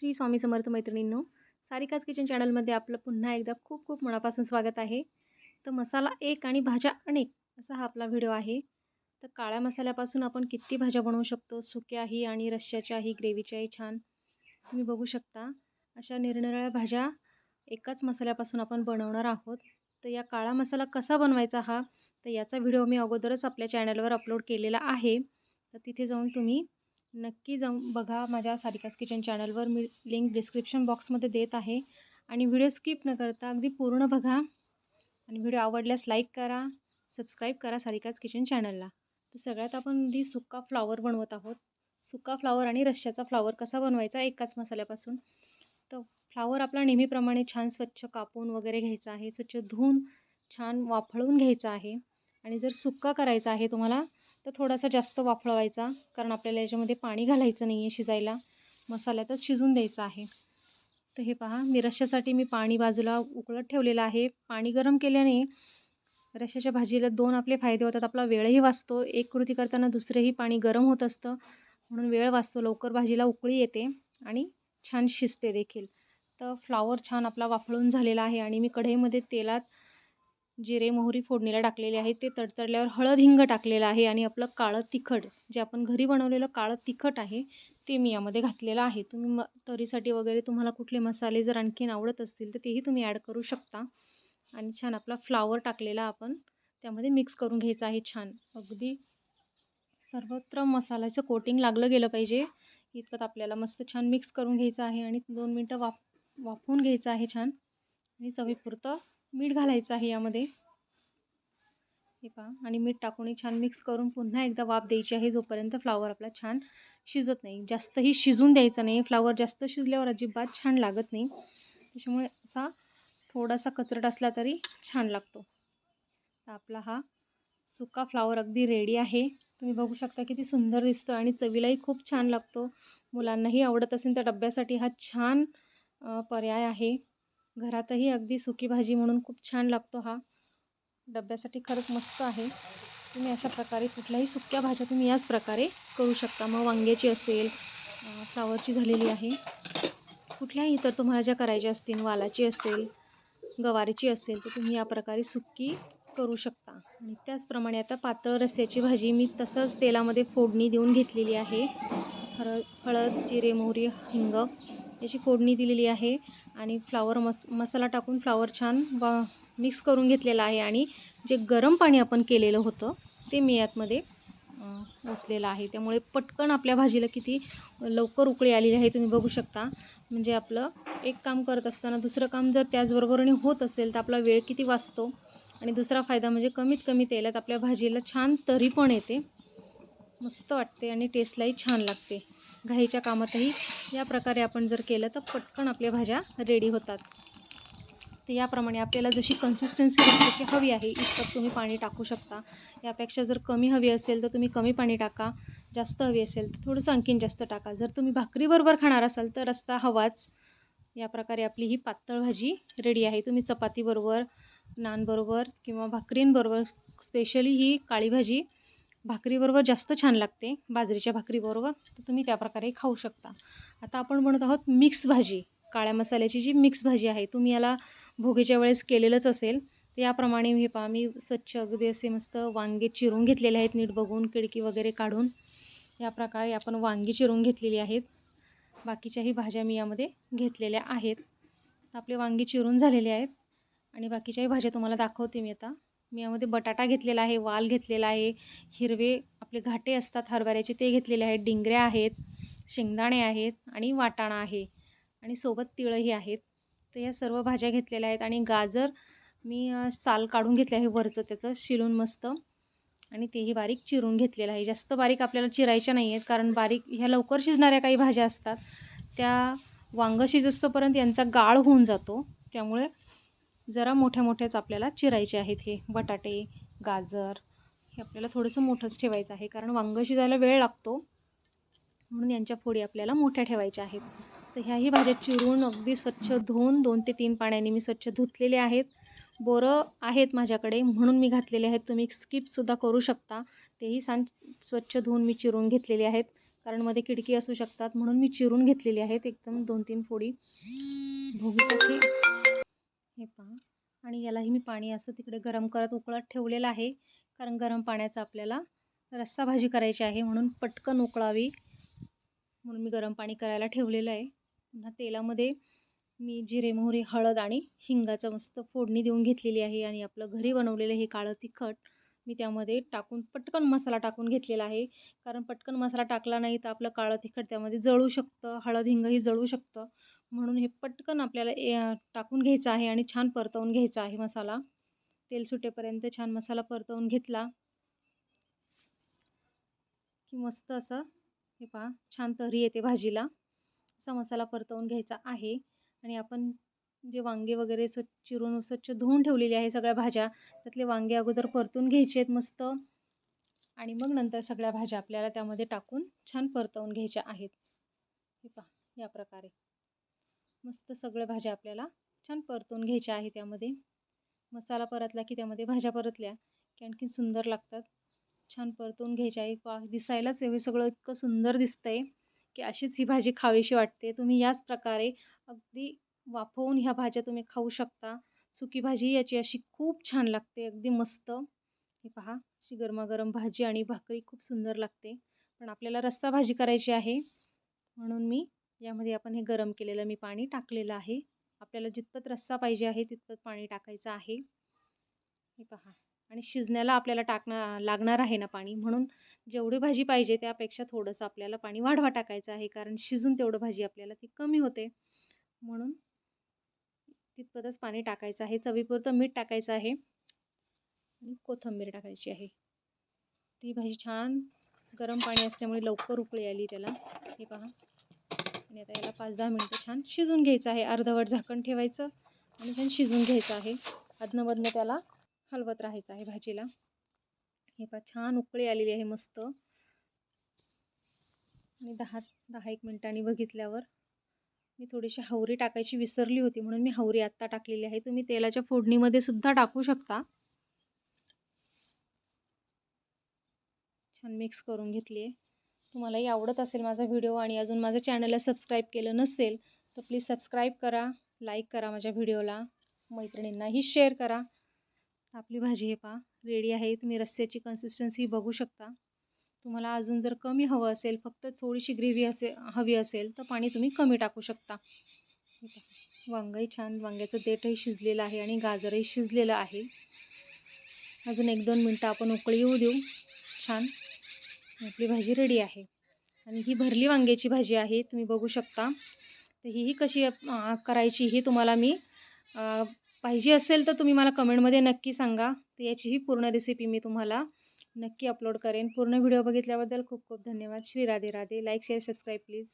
श्री स्वामी समर्थ मैत्रिणींनो सारिकाज किचन चॅनलमध्ये आपलं पुन्हा एकदा खूप खूप मनापासून स्वागत आहे. तर मसाला एक आणि भाज्या अनेक असा हा आपला व्हिडिओ आहे. तर काळ्या मसाल्यापासून आपण किती भाज्या बनवू शकतो? सुक्याही आणि रश्श्याच्याही ग्रेव्हीच्याही छान. तुम्ही बघू शकता अशा निरनिराळ्या भाज्या एकाच मसाल्यापासून आपण बनवणार आहोत. तर या काळा मसाला कसा बनवायचा हा? तर याचा व्हिडिओ मी अगोदरच आपल्या चॅनलवर अपलोड केलेला आहे. तर तिथे जाऊन तुम्ही नक्की जाऊन बघा माझ्या सारिकास किचन चॅनलवर मी लिंक डिस्क्रिप्शन बॉक्समध्ये देत आहे. आणि व्हिडिओ स्किप न करता अगदी पूर्ण बघा. आणि व्हिडिओ आवडल्यास लाईक करा सबस्क्राईब करा सारिकाच किचन चॅनलला. तर सगळ्यात आपण दी सुका फ्लावर बनवत आहोत. सुका फ्लावर आणि रश्श्याचा फ्लावर कसा बनवायचा एकाच मसाल्यापासून. तर फ्लावर आपला नेहमीप्रमाणे छान स्वच्छ कापून वगैरे घ्यायचा आहे स्वच्छ धुवून छान वाफळून घ्यायचा आहे. आणि जर सुक्का करायचा आहे तुम्हाला तर थोडासा जास्त वाफळवायचा कारण आपल्याला याच्यामध्ये पाणी घालायचं नाही आहे शिजायला मसाल्यातच शिजून द्यायचं आहे. तर हे पहा मी रश्श्यासाठी मी पाणी बाजूला उकळत ठेवलेलं आहे. पाणी गरम केल्याने रश्श्याच्या भाजीला दोन आपले फायदे होतात. आपला वेळही वाचतो. एक कृती करताना दुसरेही पाणी गरम होत असतं. म्हणून वेळ वाचतो. लवकर भाजीला उकळी येते आणि छान शिजते देखील. तर फ्लावर छान आपला वाफळून झालेला आहे आणि मी कढईमध्ये तेलात जिरे मोहरी फोडणीला टाकलेले आहे ते तडतडल्यावर हळद हिंग टाकलेलं आहे आणि आपलं काळं तिखट जे आपण घरी बनवलेलं काळं तिखट आहे ते मी यामध्ये घातलेलं आहे. तुम्ही म तरीसाठी वगैरे तुम्हाला कुठले मसाले जर आणखीन आवडत असतील तर तेही तुम्ही ॲड करू शकता. आणि छान आपला फ्लावर टाकलेला आपण त्यामध्ये मिक्स करून घ्यायचं आहे छान. अगदी सर्वत्र मसाल्याचं कोटिंग लागलं गेलं पाहिजे. इतपत आपल्याला मस्त छान मिक्स करून घ्यायचं आहे आणि दोन मिनटं वाफ वाफवून घ्यायचं आहे छान. आणि चवीपुरतं मीठ घालायचं आहे यामध्ये. हे पहा आणि मीठ टाकून छान मिक्स करून पुन्हा एकदा वाफ द्यायची आहे जोपर्यंत फ्लावर आपला छान शिजत नाही. जास्तही शिजून द्यायचं नाही. फ्लावर जास्त शिजल्यावर अजिबात छान लागत नाही. त्याच्यामुळे असा थोडासा कचरट असला तरी छान लागतो. तर आपला हा सुका फ्लावर अगदी रेडी आहे. तुम्ही बघू शकता किती सुंदर दिसतो आणि चवीलाही खूप छान लागतो. मुलांनाही आवडत असेल तर डब्यासाठी हा छान पर्याय आहे. घरातही अगदी सुकी भाजी म्हणून खूप छान लागतो हा. डब्यासाठी खरंच मस्त आहे. तुम्ही अशा प्रकारे कुठल्याही सुक्या भाज्या तुम्ही याच प्रकारे करू शकता. मग वांग्याची असेल फ्लावरची झालेली आहे. कुठल्याही इतर तुम्हाला ज्या करायच्या असतील वालाची असेल गवारीची असेल तर तुम्ही या प्रकारे सुक्की करू शकता. आणि त्याचप्रमाणे आता पातळ रस्स्याची भाजी मी तसंच तेलामध्ये फोडणी देऊन घेतलेली आहे. हळद हळद जिरे मोहरी हिंग याची फोडणी दिलेली आहे. आणि फ्लावर मस मसाला टाकून फ्लावर छान वा मिक्स करून घेतलेला आहे आणि जे गरम पाणी आपण केलेलं होतं ते मी यातमध्ये ओतलेलं आहे. त्यामुळे पटकन आपल्या भाजीला किती लवकर उकळी आलेली आहे तुम्ही बघू शकता. म्हणजे आपलं एक काम करत असताना दुसरं काम जर त्याचबरोबरीने होत असेल तर आपला वेळ किती वाचतो? आणि दुसरा फायदा म्हणजे कमीत कमी तेलात आपल्या भाजीला छान तरी पण येते. मस्त वाटते आणि टेस्टलाही छान लागते. घाईच्या कामातही या प्रकारे आपण जर केलं तर पटकन आपल्या भाज्या रेडी होतात. तर याप्रमाणे आपल्याला जशी कन्सिस्टन्सी रस्त्याची हवी आहे इतकं तुम्ही पाणी टाकू शकता. यापेक्षा जर कमी हवी असेल तर तुम्ही कमी पाणी टाका. जास्त हवी असेल तर थोडंसं आणखीन जास्त टाका. जर तुम्ही भाकरीबरोबर खाणार असाल तर रस्ता हवाच. या प्रकारे आपली ही पातळ भाजी रेडी आहे. तुम्ही चपातीबरोबर नानबरोबर किंवा भाकरींबरोबर स्पेशली ही काळी भाजी भाकरीबरोबर जास्त छान लागते बाजरीच्या भाकरीबरोबर तर तुम्ही त्या प्रकारे खाऊ शकता. आता आपण बनवत आहोत मिक्स भाजी काळ्या मसाल्याची जी मिक्स भाजी आहे तुम्ही याला भोगीच्या वेळेस केलेलंच असेल तर याप्रमाणे हे पहा मी स्वच्छ अगदी असे मस्त वांगे चिरून घेतलेले आहेत नीट बघून खिडकी वगैरे काढून. या प्रकारे आपण वांगी चिरून घेतलेली आहेत. बाकीच्याही भाज्या मी यामध्ये घेतलेल्या आहेत. आपले वांगी चिरून झालेले आहेत. आणि बाकीच्याही भाज्या तुम्हाला दाखवते मी आता. मी यामध्ये बटाटा घेतलेला आहे वाल घेतलेला आहे हिरवे आपले घाटे असतात हरभऱ्याचे ते घेतलेले आहेत डिंगऱ्या आहेत शेंगदाणे आहेत आणि वाटाणा आहे आणि सोबत तिळही आहेत. तर या सर्व भाज्या घेतलेल्या आहेत आणि गाजर मी साल काढून घेतले आहे वरचं त्याचं शिलून मस्त आणि तेही बारीक चिरून घेतलेलं आहे. जास्त बारीक आपल्याला चिरायच्या नाही आहेत कारण बारीक ह्या लवकर शिजणाऱ्या काही भाज्या असतात त्या वांगं शिजस्तोपर्यंत यांचा गाळ होऊन जातो. त्यामुळे जरा मोठ्या मोठ्याच आपल्याला चिरायचे आहेत हे. बटाटे गाजर हे आपल्याला थोडंसं मोठंच ठेवायचं आहे. कारण वांगं शिजायला वेळ लागतो. म्हणून यांच्या फोडी आपल्याला मोठ्या ठेवायच्या आहेत. तर ह्याही भाज्या चिरून अगदी स्वच्छ धुवून दोन ते तीन पाण्याने मी स्वच्छ धुतलेले आहेत. बोरं आहेत माझ्याकडे म्हणून मी घातलेले आहेत. तुम्ही स्किपसुद्धा करू शकता. तेही सांग स्वच्छ धुवून मी चिरून घेतलेले आहेत. कारण मध्ये खिडकी असू शकतात म्हणून मी चिरून घेतलेली आहेत. एकदम दोन तीन फोडी. भोगीसाठी हे पहा. आणि यालाही मी पाणी असं तिकडे गरम करत उकळत ठेवलेलं आहे. कारण गरम पाण्याचा आपल्याला रस्सा भाजी करायची आहे म्हणून पटकन उकळावी म्हणून मी गरम पाणी करायला ठेवलेलं आहे. पुन्हा तेलामध्ये मी जिरे मोहरी हळद आणि हिंगाचं मस्त फोडणी देऊन घेतलेली आहे आणि आपलं घरी बनवलेलं हे काळं तिखट मी त्यामध्ये टाकून पटकन मसाला टाकून घेतलेला आहे. कारण पटकन मसाला टाकला नाही तर आपलं काळं तिखट त्यामध्ये जळू शकतं हळद हिंगही जळू शकतं. म्हणून हे पटकन आपल्याला ए टाकून घ्यायचं आहे आणि छान परतवून घ्यायचा आहे मसाला. तेल सुटेपर्यंत छान मसाला परतवून घेतला. की मस्त असं हे पहा छान तरी येते भाजीला. असा मसाला परतवून घ्यायचा आहे. आणि आपण जे वांगे वगैरे स्वच्छ चिरून स्वच्छ धुवून ठेवलेली आहे सगळ्या भाज्या त्यातले वांगे अगोदर परतून घ्यायचे आहेत मस्त. आणि मग नंतर सगळ्या भाज्या आपल्याला त्यामध्ये टाकून छान परतवून घ्यायच्या आहेत. हे पहा या प्रकारे. मस्त सगळ्या भाज्या आपल्याला छान परतून घ्यायच्या आहे त्यामध्ये. मसाला परतला की त्यामध्ये भाज्या परतल्या की आणखी सुंदर लागतात. छान परतून घ्यायच्या आहे. पा दिसायलाच हे सगळं इतकं सुंदर दिसतं आहे की अशीच ही भाजी खावीशी वाटते. तुम्ही याच प्रकारे अगदी वाफवून ह्या भाज्या तुम्ही खाऊ शकता. सुकी भाजी याची अशी खूप छान लागते. अगदी मस्त. हे पहा अशी गरमागरम भाजी आणि भाकरी खूप सुंदर लागते. पण आपल्याला रस्सा भाजी करायची आहे. म्हणून मी यामध्ये आपण हे गरम केलेलं मी पाणी टाकलेलं आहे. आपल्याला जितपत रस्सा पाहिजे आहे तितपत पाणी टाकायचं आहे. हे पहा. आणि शिजण्याला आपल्याला टाकणं लागणार आहे ना पाणी. म्हणून जेवढी भाजी पाहिजे त्यापेक्षा थोडंसं आपल्याला पाणी वाढवा टाकायचं आहे कारण शिजून तेवढं भाजी आपल्याला ती कमी होते. म्हणून तितपतच पाणी टाकायचं आहे. चवीपुरतं मीठ टाकायचं आहे. आणि कोथिंबीर टाकायची आहे. ती भाजी छान गरम पाणी असल्यामुळे लवकर उकळी आली त्याला. हे पहा. आणि आता याला पाच दहा मिनटं छान शिजून घ्यायचं आहे. अर्धवट झाकण ठेवायचं आणि छान शिजून घ्यायचं आहे. अधनमधनं त्याला हलवत राहायचं आहे भाजीला. हे पा छान उकळी आलेली आहे मस्त. आणि दहा दहा एक मिनटांनी बघितल्यावर मी थोडीशी हवरी टाकायची विसरली होती म्हणून मी हवरी आत्ता टाकलेली आहे. तुम्ही तेलाच्या फोडणीमध्ये सुद्धा टाकू शकता. छान मिक्स करून घेतली आहे. तुम्हालाही आवडत असेल माझा व्हिडिओ आणि अजून माझ्या चॅनलला सबस्क्राईब केलं नसेल तर प्लीज सबस्क्राईब करा लाईक करा माझ्या व्हिडिओला मैत्रिणींनाही शेअर करा. आपली भाजी हे पहा रेडी आहे तुम्ही रस्स्याची कन्सिस्टन्सी बघू शकता. तुम्हाला अजून जर कमी हवं असेल फक्त थोडीशी ग्रेव्ही असे हवी असेल तर पाणी तुम्ही कमी टाकू शकता. वांगही छान वांग्याचं देठही शिजलेलं आहे आणि गाजरही शिजलेलं आहे. अजून एक दोन मिनटं आपण उकळी येऊ देऊ. छान. आपली भाजी रेडी आहे. आणि ही भरली वांग्याची भाजी आहे तुम्ही बघू शकता. तर ही कशी करायची ही तुम्हाला मी पाहिजे असेल तर तुम्ही मला कमेंटमध्ये नक्की सांगा. तर याचीही पूर्ण रेसिपी मी तुम्हाला नक्की अपलोड करेन. पूर्ण व्हिडिओ बघितल्याबद्दल खूप खूप धन्यवाद. Shri Radhe Radhe. Like share subscribe please